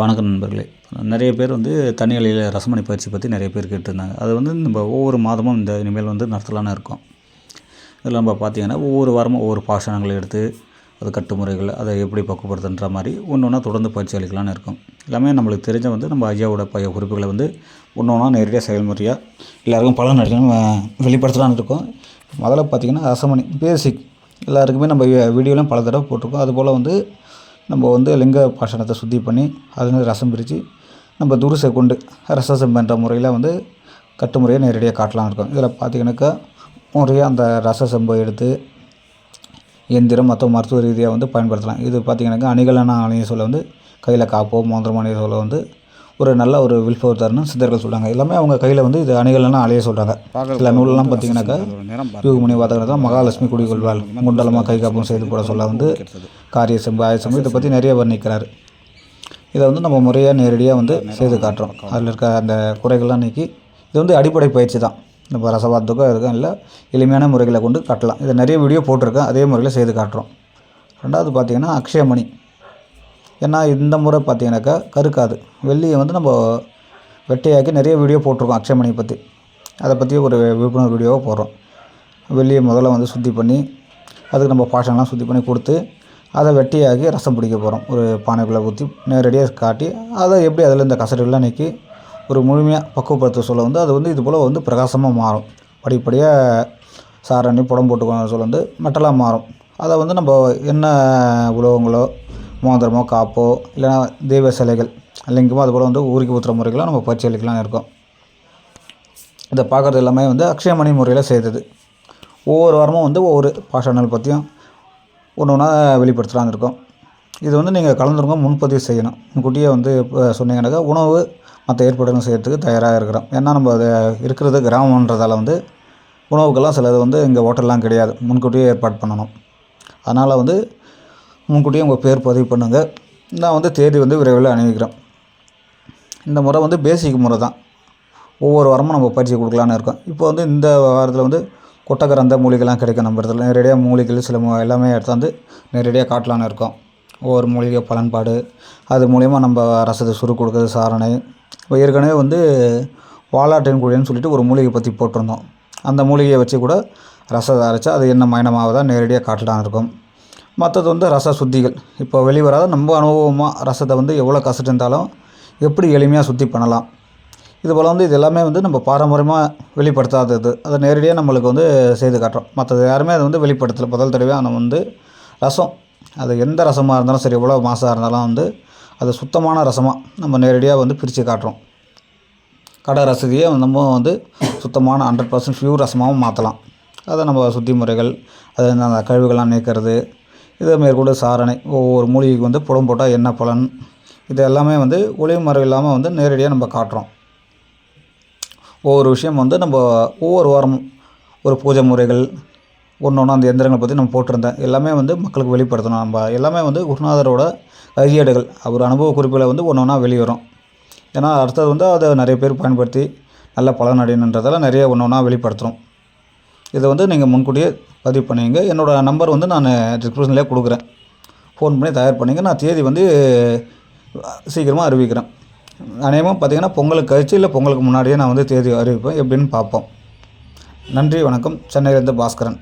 வணக்கம் நண்பர்களே. நிறைய பேர் வந்து தனி அலையில் ரசமணி பயிற்சி பற்றி நிறைய பேர் கேட்டிருந்தாங்க. அது வந்து நம்ம ஒவ்வொரு மாதமும் இந்த இனிமேல் வந்து நடத்தலான்னு இருக்கும். இதில் நம்ம பார்த்தீங்கன்னா ஒவ்வொரு வாரமும் ஒவ்வொரு பாஷணங்களை எடுத்து அது கட்டுமுறைகள் அதை எப்படி பக்குவப்படுத்துன்ற மாதிரி ஒன்று ஒன்றா தொடர்ந்து பயிற்சி அளிக்கலான்னு இருக்கும். எல்லாமே நம்மளுக்கு தெரிஞ்ச வந்து நம்ம ஐயாவோட பழைய குறிப்புகளை வந்து ஒன்று ஒன்றா நேரடியாக செயல்முறையாக எல்லாருக்கும் பலன் அளிக்கணும் வெளிப்படுத்தலான்னு இருக்கோம். முதல்ல பார்த்திங்கன்னா ரசமணி பேசிக். எல்லாருக்குமே நம்ம வீடியோலாம் பல தடவை போட்டிருக்கோம். அதுபோல் வந்து நம்ம வந்து லிங்க பாஷணத்தை சுத்தி பண்ணி அதுலேருந்து ரசம் பிரித்து நம்ம துருசை கொண்டு ரசம் பண்ணுற முறையில் வந்து கட்டுமுறையை நேரடியாக காட்டலாம் இருக்கும். இதில் பார்த்தீங்கன்னாக்கா முறையாக அந்த ரச செம்பை எடுத்து எந்திரம் மற்ற மருத்துவ ரீதியாக வந்து பயன்படுத்தலாம். இது பார்த்திங்கனாக்கா அணிகலன ஆணைய சொல்ல வந்து கையில் காப்போ மோந்திரம் அணிய சொல்ல வந்து ஒரு நல்ல ஒரு வில்பவர் தரணும் சித்தர்கள் சொல்கிறாங்க எல்லாமே அவங்க கையில் வந்து இது அணிகலனா அலைய சொல்கிறாங்க சில நூலெல்லாம் பார்த்தீங்கன்னாக்கா யூகமணி வாதகத்தில் மகாலட்சுமி குடிகொள்வாள். குண்டலமாக கை காப்பும் செய்து போட சொல்ல வந்து காரிய செம்பு ஆய செம்பு இதை பற்றி நிறைய வர்ணிக்கிறார் இதை வந்து நம்ம முறையாக நேரடியாக வந்து செய்து காட்டுறோம். அதில் இருக்க அந்த குறைகள்லாம் நீக்கி இது வந்து அடிப்படை பயிற்சி தான். நம்ம ரசவாதத்துக்கோ இருக்கும் இல்லை எளிமையான முறைகளை கொண்டு காட்டலாம். இதை நிறைய வீடியோ போட்டிருக்கேன். அதே முறையில் செய்து காட்டுறோம். ரெண்டாவது பார்த்திங்கன்னா அக்ஷயமணி. ஏன்னா இந்த முறை பார்த்திங்கனாக்கா கருக்காது. வெள்ளியை வந்து நம்ம வெட்டையாக்கி நிறைய வீடியோ போட்டிருக்கோம் அக்ஷயமணியை பற்றி அதை பற்றி ஒரு விழிப்புணர்வு வீடியோவாக போடுறோம். வெள்ளியை முதல்ல வந்து சுத்தி பண்ணி அதுக்கு நம்ம பாஷன்லாம் சுத்தி பண்ணி கொடுத்து அதை வெட்டியாக்கி ரசம் பிடிக்க போகிறோம் ஒரு பானைக்குள்ளே ஊற்றி நேரடியாக காட்டி அதை எப்படி அதில் இந்த கசடுகள்லாம் நீக்கி ஒரு முழுமையாக பக்குவப்படுத்த சொல்ல வந்து அது வந்து இது போல் வந்து பிரகாசமாக மாறும். படிப்படியாக சாரணி புடம் போட்டுக்கணும் சொல்ல வந்து மெட்டலாக மாறும். அதை வந்து நம்ம என்ன உலோகங்களோ மோதிரமோ காப்போ இல்லைனா தெய்வ சிலைகள் லிங்கமோ அதுபோல் வந்து ஊருக்கு ஊற்றுற முறைகளும் நம்ம பயிற்சி இருக்கோம். இதை பார்க்குறது எல்லாமே வந்து அக்ஷயமணி முறையில் செய்தது. ஒவ்வொரு வாரமும் வந்து ஒவ்வொரு பாஷாணல் பற்றியும் ஒன்று ஒன்றா வெளிப்படுத்தலான்னு இருக்கோம். இது வந்து நீங்கள் கலந்துருங்க முன்பதிவு செய்யணும். முன்கூட்டியே வந்து இப்போ சொன்னீங்கன்னாக்கா உணவு மற்ற ஏற்பாடுகள் செய்கிறதுக்கு தயாராக இருக்கிறோம். ஏன்னா நம்ம அது இருக்கிறது கிராமன்றதால் வந்து உணவுக்கெல்லாம் சிலது வந்து இங்கே ஹோட்டல்லாம் கிடையாது. முன்கூட்டியே ஏற்பாடு பண்ணணும். அதனால் வந்து முன்கூட்டியே உங்கள் பேர் பதிவு பண்ணுங்கள் நான் வந்து தேதி வந்து விரைவில் அணிவிக்கிறேன். இந்த முறை வந்து பேசிக் முறை தான். ஒவ்வொரு வாரமும் நம்ம பயிற்சி கொடுக்கலான்னு இருக்கோம். இப்போ வந்து இந்த வாரத்தில் வந்து கொட்டகரந்த மூலிகைலாம் கிடைக்கும் நம்ம இடத்துல. நேரடியாக மூலிகைகள் சில எல்லாமே எடுத்தாந்து நேரடியாக காட்டலான்னு இருக்கோம். ஒவ்வொரு மூலிகை பலன்பாடு அது மூலிமா நம்ம ரசத்தை சுரு கொடுக்குறது சாரணை. இப்போ ஏற்கனவே வந்து வாலாட்டின் குழின்னு சொல்லிட்டு ஒரு மூலிகை பற்றி போட்டிருந்தோம். அந்த மூலிகையை வச்சு கூட ரசத்தை அரைச்சா அது என்ன மயனமாவதா நேரடியாக காட்டலான்னு இருக்கும். மற்றது வந்து ரச சுத்திகள். இப்போ வெளிவராத நம்ம அனுபவமாக ரசத்தை வந்து எவ்வளோ கசட்டு இருந்தாலும் எப்படி எளிமையாக சுத்தி பண்ணலாம். இது போல் வந்து இது எல்லாமே வந்து நம்ம பாரம்பரியமாக வெளிப்படுத்தாதது. அதை நேரடியாக நம்மளுக்கு வந்து செய்து காட்டுறோம். மற்றது யாருமே அதை வந்து வெளிப்படுத்தலை. முதல் தடவையாக நம்ம வந்து ரசம். அது எந்த ரசமாக இருந்தாலும் சரி எவ்வளோ மாசாக இருந்தாலும் வந்து அது சுத்தமான ரசமாக நம்ம நேரடியாக வந்து பிரித்து காட்டுறோம். கடை ரசதியை நம்ம வந்து சுத்தமான ஹண்ட்ரட் பர்சன்ட் ஃபியூர் ரசமாகவும் மாற்றலாம் அதை நம்ம சுத்தி முறைகள் அது அந்த கழிவுகள்லாம் நீக்கிறது இதை மேற்கொண்டு சாரணை. ஒவ்வொரு மூலிகைக்கு வந்து புடம் போட்டால் என்ன பலன்? இது எல்லாமே வந்து ஒளிவு மறைவு இல்லாமல் வந்து நேரடியாக நம்ம காட்டுறோம். ஒவ்வொரு விஷயம் வந்து நம்ம ஒவ்வொரு வாரம் ஒரு பூஜை முறைகள் ஒன்று ஒன்று அந்த எந்திரங்களை பற்றி நம்ம போட்டிருந்தேன். எல்லாமே வந்து மக்களுக்கு வெளிப்படுத்தணும். நம்ம எல்லாமே வந்து குருநாதரோட கையேடுகள். அவர் அனுபவ குறிப்பில் வந்து ஒன்று ஒன்றா வெளிவரும். ஏன்னா அடுத்தது வந்து அதை நிறைய பேர் பயன்படுத்தி நல்ல பலன் அடையணுன்றதெல்லாம் நிறைய ஒன்று ஒன்றா வெளிப்படுத்துகிறோம் இதை வந்து நீங்கள் முன்கூட்டியே பதிவு பண்ணிங்க. என்னோடய நம்பர் வந்து நான் டிஸ்கிரிப்ஷன்லேயே கொடுக்குறேன். ஃபோன் பண்ணி தயார் பண்ணிங்க. நான் தேதி வந்து சீக்கிரமாக அறிவிக்கிறேன். அநேகமாக பார்த்திங்கன்னா பொங்கலுக்கு கழிச்சு இல்லை பொங்கலுக்கு முன்னாடியே நான் வந்து தேதி அறிவிப்பேன். எப்படின்னு பார்ப்போம். நன்றி வணக்கம். சென்னையிலேருந்து பாஸ்கரன்.